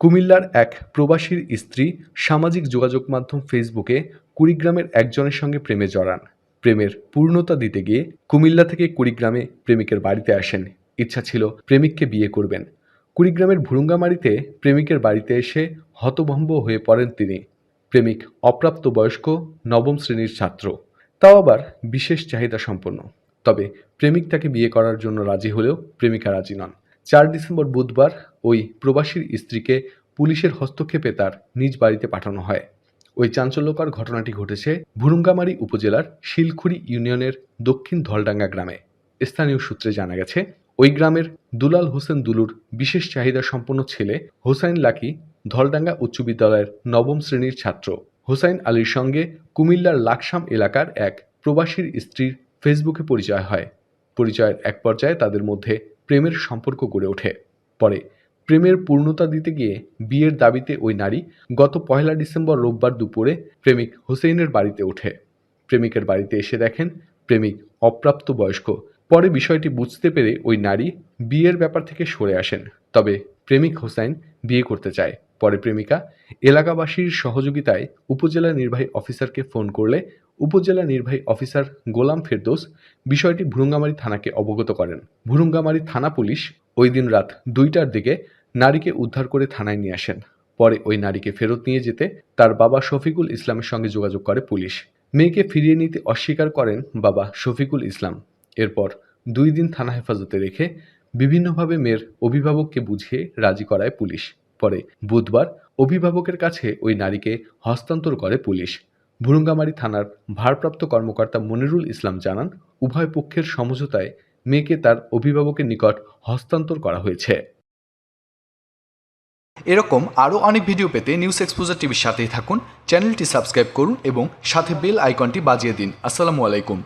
কুমিল্লার এক প্রবাসীর স্ত্রী সামাজিক যোগাযোগ মাধ্যম ফেসবুকে কুড়িগ্রামের একজনের সঙ্গে প্রেমে জড়ান। প্রেমের পূর্ণতা দিতে গিয়ে কুমিল্লা থেকে কুড়িগ্রামে প্রেমিকের বাড়িতে আসেন। ইচ্ছা ছিল প্রেমিককে বিয়ে করবেন। কুড়িগ্রামের ভুরুঙ্গামারিতে প্রেমিকের বাড়িতে এসে হতভম্ব হয়ে পড়েন তিনি। প্রেমিক অপ্রাপ্তবয়স্ক নবম শ্রেণির ছাত্র। তাও আবার বিশেষ চাহিদা সম্পন্ন তবে প্রেমিক তাকে বিয়ে করার জন্য রাজি হলেও প্রেমিকা রাজি নন। চার ডিসেম্বর বুধবার ওই প্রবাসীর স্ত্রীকে পুলিশের হস্তক্ষেপে তার নিজ বাড়িতে পাঠানো হয়। ওই চাঞ্চল্যকর ঘটনাটি ঘটেছে ভুরুঙ্গামারী উপজেলার শিলখুড়ি ইউনিয়নের দক্ষিণ ধলডাঙ্গা গ্রামে। স্থানীয় সূত্রে জানা গেছে, ওই গ্রামের দুলাল হোসেন দুলুর বিশেষ চাহিদা সম্পন্ন ছেলে হোসাইন লাকি ধলডাঙ্গা উচ্চ বিদ্যালয়ের নবম শ্রেণির ছাত্র। হোসাইন আলীর সঙ্গে কুমিল্লার লাকসাম এলাকার এক প্রবাসীর স্ত্রীর ফেসবুকে পরিচয় হয়। পরিচয়ের এক পর্যায়ে তাদের মধ্যে প্রেমের সম্পর্ক গড়ে ওঠে। পরে প্রেমের পূর্ণতা দিতে গিয়ে বিয়ের দাবিতে ওই নারী গত পয়লা ডিসেম্বর রোববার দুপুরে প্রেমিক হোসেইনের বাড়িতে ওঠে। প্রেমিকের বাড়িতে এসে দেখেন প্রেমিক অপ্রাপ্ত বয়স্ক। পরে বিষয়টি বুঝতে পেরে ওই নারী বিয়ের ব্যাপার থেকে সরে আসেন। তবে প্রেমিক হোসাইন বিয়ে করতে চায়। পরে প্রেমিকা এলাকাবাসীর সহযোগিতায় উপজেলা নির্বাহী অফিসারকে ফোন করলে উপজেলা নির্বাহী অফিসার গোলাম ফেরদৌস বিষয়টি ভুরুঙ্গামারী থানাকে অবগত করেন। ভুরুঙ্গামারী থানা পুলিশ ওই দিন রাত দুইটার দিকে নারীকে উদ্ধার করে থানায় নিয়ে আসেন। পরে ওই নারীকে ফেরত নিয়ে যেতে তার বাবা শফিকুল ইসলামের সঙ্গে যোগাযোগ করে পুলিশ। মেয়েকে ফিরিয়ে নিতে অস্বীকার করেন বাবা শফিকুল ইসলাম। এরপর দুই দিন থানা হেফাজতে রেখে বিভিন্নভাবে মেয়ের অভিভাবককে বুঝিয়ে রাজি করায় পুলিশ। পরে বুধবার অভিভাবকের কাছে ওই নারীকে হস্তান্তর করে পুলিশ। ভুরুঙ্গামারী থানার ভারপ্রাপ্ত কর্মকর্তা মনিরুল ইসলাম জানান, উভয় পক্ষের সমঝোতায় মেয়েকে তার অভিভাবকের নিকট হস্তান্তর করা হয়েছে। এরকম আরও অনেক ভিডিও পেতে নিউজ এক্সপোজার টিভির সাথেই থাকুন, চ্যানেলটি সাবস্ক্রাইব করুন এবং সাথে বেল আইকনটি বাজিয়ে দিন। আসসালামু আলাইকুম।